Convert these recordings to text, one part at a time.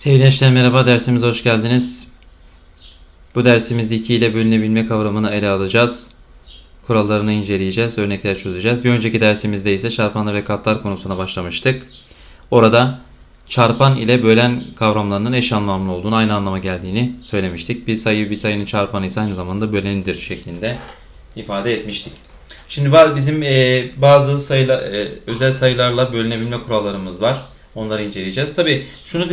Sevgili gençler merhaba dersimize hoş geldiniz. Bu dersimizde 2 ile bölünebilme kavramını ele alacağız. Kurallarını inceleyeceğiz, örnekler çözeceğiz. Bir önceki dersimizde ise çarpanlar ve katlar konusuna başlamıştık. Orada çarpan ile bölen kavramlarının eş anlamlı olduğunu, aynı anlama geldiğini söylemiştik. Bir sayı bir sayının çarpanı ise aynı zamanda bölenidir şeklinde ifade etmiştik. Şimdi bizim e, bazı sayılar, e, özel sayılarla bölünebilme kurallarımız var. Onları inceleyeceğiz. Tabi şunu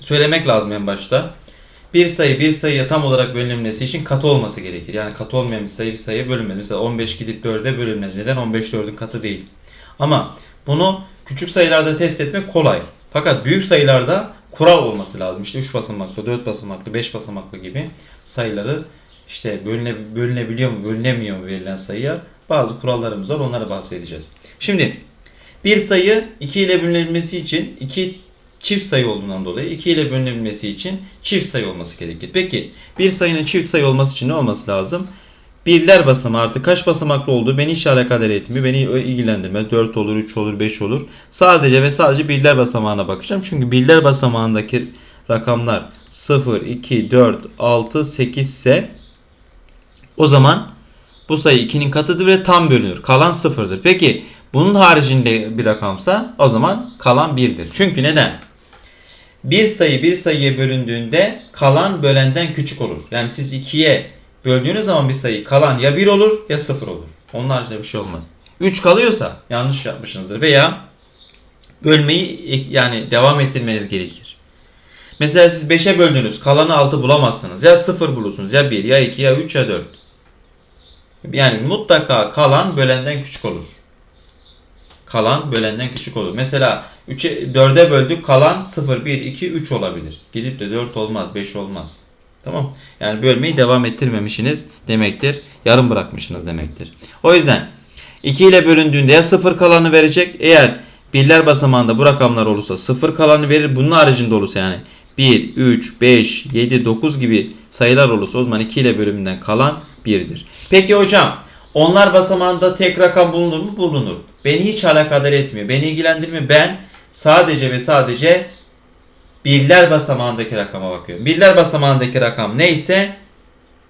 söylemek lazım en başta. Bir sayı bir sayıya tam olarak bölünmesi için katı olması gerekir. Yani katı olmayan bir sayı bir sayıya bölünmez. Mesela 15 gidip 4'e bölünmez. Neden? 15 4'ün katı değil. Ama bunu küçük sayılarda test etmek kolay. Fakat büyük sayılarda kural olması lazım. İşte 3 basamaklı, 4 basamaklı, 5 basamaklı gibi sayıları işte bölüne, bölünebiliyor mu, bölünemiyor mu verilen sayıya bazı kurallarımız var. Onları bahsedeceğiz. Şimdi bir sayı 2 ile bölünebilmesi için 2 çift sayı olduğundan dolayı 2 ile bölünebilmesi için çift sayı olması gerekir. Peki bir sayının çift sayı olması için ne olması lazım? Birler basamağı artık kaç basamaklı olduğu beni hiç alakadar etmiyor. Beni ilgilendirmez. 4 olur, 3 olur, 5 olur. Sadece ve sadece birler basamağına bakacağım. Çünkü birler basamağındaki rakamlar 0, 2, 4, 6, 8 ise o zaman bu sayı 2'nin katıdır ve tam bölünür. Kalan 0'dır. Peki bunun haricinde bir rakamsa o zaman kalan 1'dir. Çünkü neden? Bir sayı bir sayıya bölündüğünde kalan bölenden küçük olur. Yani siz 2'ye böldüğünüz zaman bir sayı kalan ya 1 olur ya 0 olur. Onun haricinde bir şey olmaz. 3 kalıyorsa yanlış yapmışsınızdır veya bölmeyi yani devam ettirmeniz gerekir. Mesela siz 5'e böldünüz kalanı 6 bulamazsınız. Ya 0 bulursunuz ya 1 ya 2 ya 3 ya 4. Yani mutlaka kalan bölenden küçük olur. Kalan bölenden küçük olur. Mesela 3'e 4'e böldük kalan 0 1 2 3 olabilir. Gidip de 4 olmaz, 5 olmaz. Tamam? Yani bölmeyi devam ettirmemişsiniz demektir. Yarım bırakmışsınız demektir. O yüzden 2 ile bölündüğünde ya 0 kalanı verecek. Eğer birler basamağında bu rakamlar olursa 0 kalanı verir. Bunun haricinde olursa yani 1, 3, 5, 7, 9 gibi sayılar olursa o zaman 2 ile bölümünden kalan 1'dir. Peki hocam onlar basamağında tek rakam bulunur mu? Bulunur. Beni hiç alakadar etmiyor. Beni ilgilendirmiyor. Ben sadece ve sadece birler basamağındaki rakama bakıyorum. Birler basamağındaki rakam neyse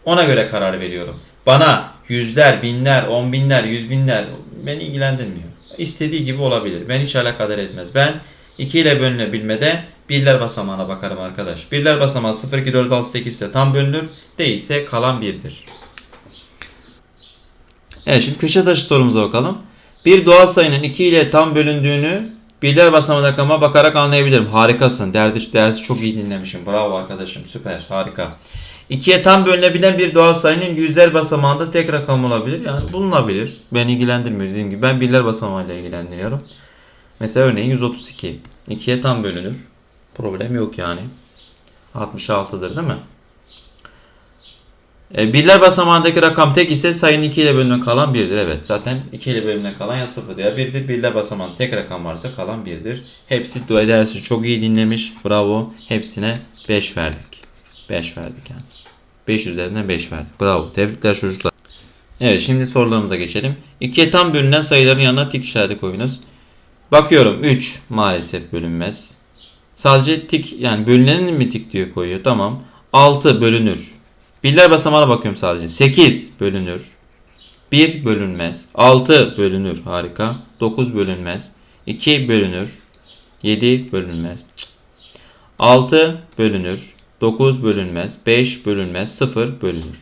ona göre karar veriyorum. Bana yüzler, binler, on binler, yüz binler beni ilgilendirmiyor. İstediği gibi olabilir. Ben hiç alakadar etmez. Ben 2 ile bölünebilmede birler basamağına bakarım arkadaş. Birler basamağı 0, 2, 4, 6, 8 ise tam bölünür. Değilse kalan 1'dir. Evet şimdi köşe taşı sorumuza bakalım. Bir doğal sayının 2 ile tam bölündüğünü birler basamak rakama bakarak anlayabilirim. Harikasın. Derdi, dersi çok iyi dinlemişim. Bravo arkadaşım. Süper. Harika. 2'ye tam bölünebilen bir doğal sayının yüzler basamağında tek rakam olabilir. Yani bulunabilir. Ben ilgilendirmiyor dediğim gibi. Ben birler basamağıyla ilgileniyorum. Mesela örneğin 132. 2'ye tam bölünür. Problem yok yani. 66'dır değil mi? E, birler basamağındaki rakam tek ise sayının 2 ile bölümüne kalan 1'dir. Evet zaten 2 ile bölümüne kalan ya 0 ya 1'dir. Birler basamağında tek rakam varsa kalan 1'dir. Hepsi dersi çok iyi dinlemiş. Bravo. Hepsine 5 verdik. 5 verdik yani. 5 üzerinden 5 verdik. Bravo. Tebrikler çocuklar. Evet şimdi sorularımıza geçelim. 2'ye tam bölünen sayıların yanına tik işareti koyunuz. Bakıyorum 3 maalesef bölünmez. Sadece tik yani bölünenin mi tik diyor koyuyor. Tamam. 6 bölünür. Birler basamağına bakıyorum sadece. 8 bölünür. 1 bölünmez. 6 bölünür. Harika. 9 bölünmez. 2 bölünür. 7 bölünmez. 6 bölünür. 9 bölünmez. 5 bölünmez. 0 bölünür.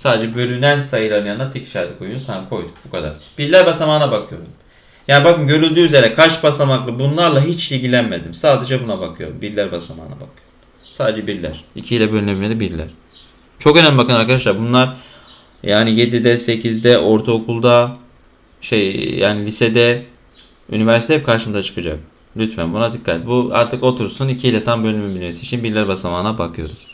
Sadece bölünen sayıların yanına tik işareti koyuyoruz. Tamam koyduk. Bu kadar. Birler basamağına bakıyorum. Yani bakın görüldüğü üzere kaç basamaklı bunlarla hiç ilgilenmedim. Sadece buna bakıyorum. Birler basamağına bakıyorum. Sadece birler. 2 ile bölünebilmeli birler. Çok önemli bakın arkadaşlar. Bunlar yani 7'de, 8'de, ortaokulda, şey yani lisede, üniversite hep karşımıza çıkacak. Lütfen buna dikkat. Bu artık otursun 2 ile tam bölünebilmesi için birler basamağına bakıyoruz.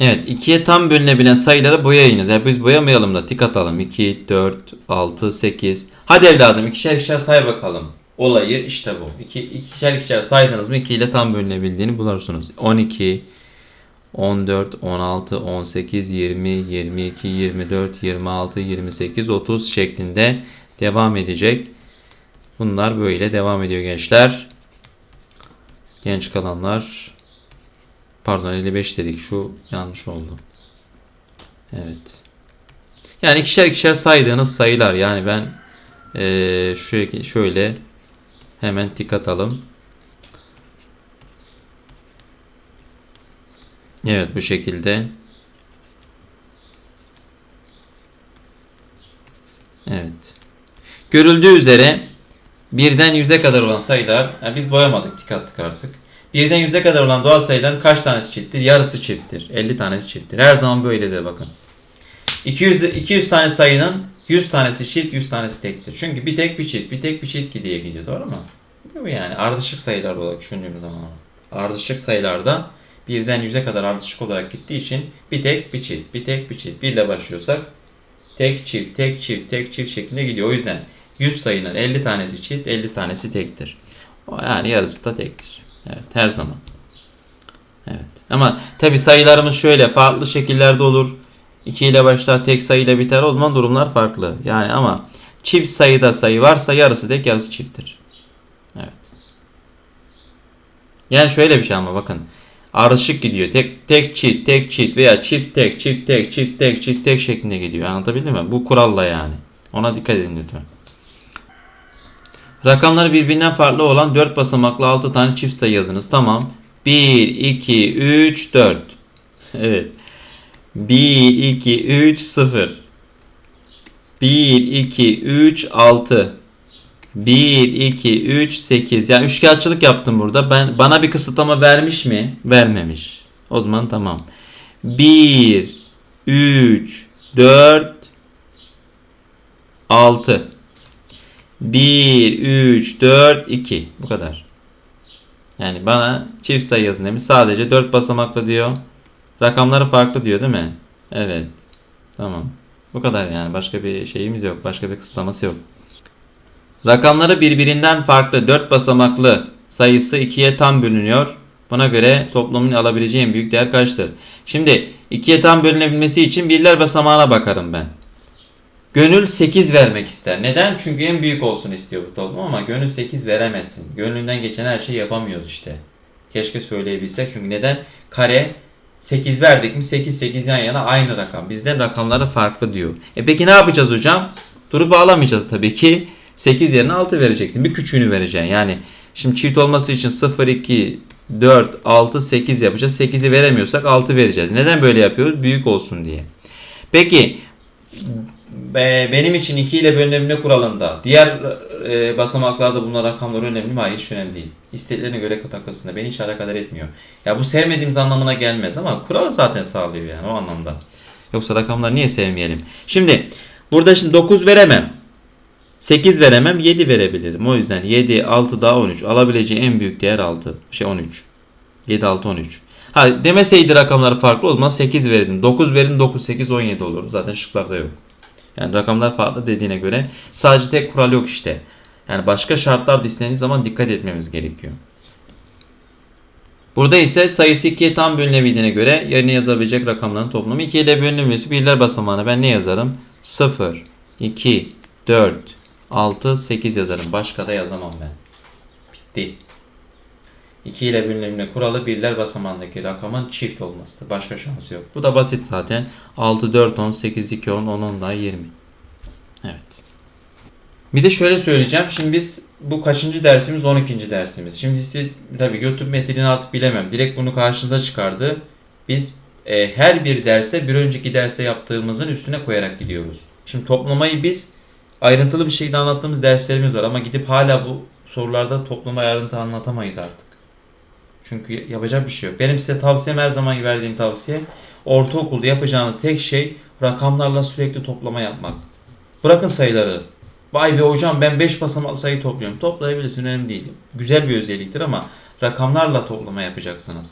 Evet 2'ye tam bölünebilen sayıları boyayınız. Yani biz boyamayalım da tik atalım. 2, 4, 6, 8. Hadi evladım ikişer ikişer say bakalım. Olayı işte bu. İki, ikişer ikişer saydınız mı 2 ile tam bölünebildiğini bulursunuz. 12, 14, 16, 18, 20, 22, 24, 26, 28, 30 şeklinde devam edecek. Bunlar böyle devam ediyor gençler. Genç kalanlar Pardon 55 dedik. Şu yanlış oldu. Evet. Yani ikişer ikişer saydığınız sayılar. Yani ben eee şöyle, şöyle hemen tik atalım. Evet bu şekilde. Evet. Görüldüğü üzere birden yüze kadar olan sayılar, yani biz boyamadık, attık artık. Birden yüze kadar olan doğal sayıların kaç tanesi çifttir? Yarısı çifttir. 50 tanesi çifttir. Her zaman böyledir bakın. 200, 200 tane sayının 100 tanesi çift, 100 tanesi tektir. Çünkü bir tek bir çift, bir tek bir çift diye gidiyor. Doğru mu? Bu yani ardışık sayılar olarak düşündüğümüz zaman ama. Ardışık sayılarda birden yüze kadar ardışık olarak gittiği için bir tek bir çift, bir tek bir çift. Bir ile başlıyorsak tek çift, tek çift, tek çift şeklinde gidiyor. O yüzden 100 sayının 50 tanesi çift, 50 tanesi tektir. Yani yarısı da tektir. Evet, her zaman. Evet. Ama tabi sayılarımız şöyle farklı şekillerde olur. 2 ile başlar, tek sayıyla biter. O zaman durumlar farklı. Yani ama çift sayıda sayı varsa yarısı tek, yarısı çifttir. Evet. Yani şöyle bir şey ama bakın. Ardışık gidiyor. Tek tek çift, tek çift veya çift tek, çift tek, çift tek, çift tek şeklinde gidiyor. Anlatabildim mi? Bu kuralla yani. Ona dikkat edin lütfen. Rakamları birbirinden farklı olan 4 basamaklı 6 tane çift sayı yazınız. Tamam. 1, 2, 3, 4. Evet. 1, 2, 3, 0. 1, 2, 3, 6. 1, 2, 3, 8. Yani üçkağıtçılık yaptım burada. Ben Bana bir kısıtlama vermiş mi? Vermemiş. O zaman tamam. 1, 3, 4, 6. 1, 3, 4, 2. Bu kadar. Yani bana çift sayı yazın demiş. Sadece 4 basamaklı diyor. Rakamları farklı diyor değil mi? Evet. Tamam. Bu kadar yani. Başka bir şeyimiz yok. Başka bir kısıtlaması yok. Rakamları birbirinden farklı 4 basamaklı sayısı 2'ye tam bölünüyor. Buna göre toplumun alabileceği en büyük değer kaçtır? Şimdi 2'ye tam bölünebilmesi için birler basamağına bakarım ben. Gönül 8 vermek ister. Neden? Çünkü en büyük olsun istiyor bu toplum ama gönül 8 veremezsin. Gönlünden geçen her şeyi yapamıyoruz işte. Keşke söyleyebilsek. Çünkü neden? Kare 8 verdik mi 8 8 yan yana aynı rakam. Bizden rakamları farklı diyor. E peki ne yapacağız hocam? Durup bağlamayacağız tabii ki. 8 yerine 6 vereceksin. Bir küçüğünü vereceksin. Yani şimdi çift olması için 0 2 4 6 8 yapacağız. 8'i veremiyorsak 6 vereceğiz. Neden böyle yapıyoruz? Büyük olsun diye. Peki be- benim için 2 ile bölünebilme kuralında diğer e, basamaklarda bulunan rakamlar önemli mi? Hayır hiç önemli değil. İsteklerine göre takılsın. Beni hiç alakadar etmiyor. Ya bu sevmediğimiz anlamına gelmez ama kural zaten sağlıyor yani o anlamda. Yoksa rakamları niye sevmeyelim? Şimdi burada şimdi 9 veremem. 8 veremem 7 verebilirim. O yüzden 7, 6 daha 13. Alabileceği en büyük değer 6. Şey 13. 7, 6, 13. Ha demeseydi rakamlar farklı o zaman 8 verirdim. 9 verin 9, 8, 17 olur. Zaten şıklarda yok. Yani rakamlar farklı dediğine göre sadece tek kural yok işte. Yani başka şartlar da zaman dikkat etmemiz gerekiyor. Burada ise sayısı 2'ye tam bölünebildiğine göre yerine yazabilecek rakamların toplamı 2 ile bölünmesi birler basamağına ben ne yazarım? 0, 2, 4, 6, 8 yazarım. Başka da yazamam ben. Bitti. 2 ile bölünebilme kuralı birler basamağındaki rakamın çift olmasıdır. Başka şansı yok. Bu da basit zaten. 6, 4, 10, 8, 2, 10, 10, 10 daha 20. Evet. Bir de şöyle söyleyeceğim. Şimdi biz bu kaçıncı dersimiz? 12. dersimiz. Şimdi siz tabii YouTube metinini artık bilemem. Direkt bunu karşınıza çıkardı. Biz e, her bir derste bir önceki derste yaptığımızın üstüne koyarak gidiyoruz. Şimdi toplamayı biz ayrıntılı bir şekilde anlattığımız derslerimiz var ama gidip hala bu sorularda toplamayı ayrıntı anlatamayız artık. Çünkü yapacak bir şey yok. Benim size tavsiyem her zaman verdiğim tavsiye ortaokulda yapacağınız tek şey rakamlarla sürekli toplama yapmak. Bırakın sayıları. Vay be hocam ben 5 basamaklı sayı topluyorum. Toplayabilirsin önemli değil. Güzel bir özelliktir ama rakamlarla toplama yapacaksınız.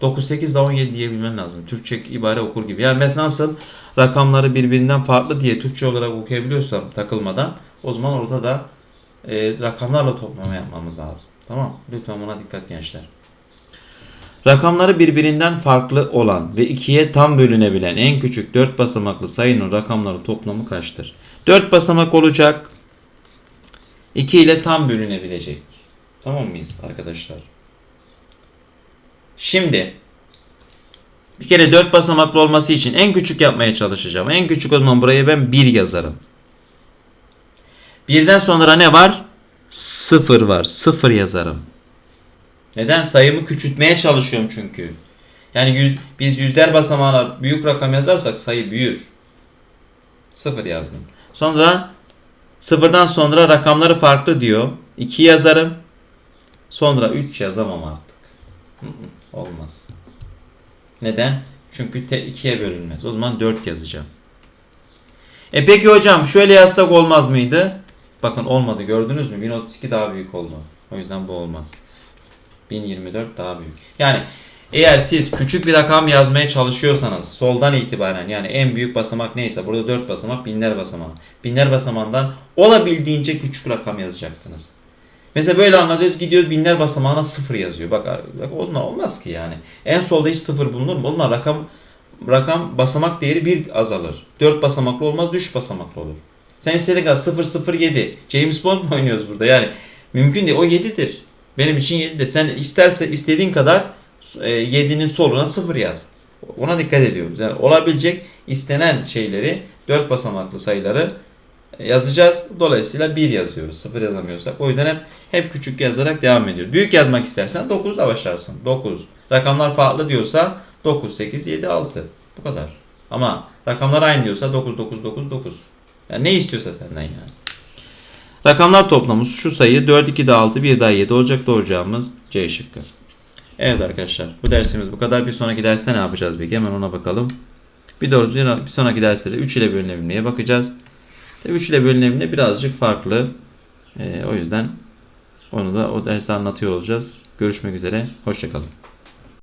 9, 8 daha 17 diyebilmen lazım. Türkçe ibare okur gibi. Yani mesela nasıl rakamları birbirinden farklı diye Türkçe olarak okuyabiliyorsam takılmadan o zaman orada da e, rakamlarla toplama yapmamız lazım. Tamam Lütfen buna dikkat gençler. Rakamları birbirinden farklı olan ve ikiye tam bölünebilen en küçük 4 basamaklı sayının rakamları toplamı kaçtır? 4 basamak olacak. 2 ile tam bölünebilecek. Tamam mıyız arkadaşlar? Şimdi Bir kere 4 basamaklı olması için en küçük yapmaya çalışacağım. En küçük o zaman buraya ben 1 yazarım. Birden sonra ne var? 0 var. 0 yazarım. Neden? Sayımı küçültmeye çalışıyorum çünkü. Yani yüz, biz yüzler basamağına büyük rakam yazarsak sayı büyür. 0 yazdım. Sonra sıfırdan sonra rakamları farklı diyor. 2 yazarım. Sonra 3 yazamam artık. Hı hı, Olmaz. Neden? Çünkü te 2'ye bölünmez. O zaman 4 yazacağım. E peki hocam şöyle yazsak olmaz mıydı? Bakın olmadı gördünüz mü? 1032 daha büyük oldu. O yüzden bu olmaz. 1024 daha büyük. Yani eğer siz küçük bir rakam yazmaya çalışıyorsanız soldan itibaren yani en büyük basamak neyse burada 4 basamak binler basamağı. Binler basamağından olabildiğince küçük rakam yazacaksınız. Mesela böyle anlatıyoruz gidiyoruz binler basamağına sıfır yazıyor. Bak, bak o zaman olmaz ki yani. En solda hiç sıfır bulunur mu? O zaman rakam rakam basamak değeri bir azalır. 4 basamaklı olmaz 3 basamaklı olur. Sen istediğin kadar 007 James Bond mu oynuyoruz burada yani? Mümkün değil o 7'dir. Benim için 7'dir. Sen isterse istediğin kadar e, 7'nin soluna 0 yaz. Ona dikkat ediyoruz. Yani olabilecek istenen şeyleri 4 basamaklı sayıları yazacağız. Dolayısıyla 1 yazıyoruz. 0 yazamıyorsak. O yüzden hep hep küçük yazarak devam ediyor. Büyük yazmak istersen 9 ile başlarsın. 9. Rakamlar farklı diyorsa 9, 8, 7, 6. Bu kadar. Ama rakamlar aynı diyorsa 9, 9, 9, 9. Yani ne istiyorsa senden yani. Rakamlar toplamımız şu sayı 4, 2 daha 6, 1 daha 7 olacak. Doğru cevabımız C şıkkı. Evet arkadaşlar bu dersimiz bu kadar. Bir sonraki derste ne yapacağız peki? Hemen ona bakalım. Bir, doğru, bir sonraki derste de 3 ile bölünebilmeye bakacağız. Tabii 3 ile bölünebilme birazcık farklı. Ee, o yüzden onu da o derste anlatıyor olacağız. Görüşmek üzere. Hoşçakalın.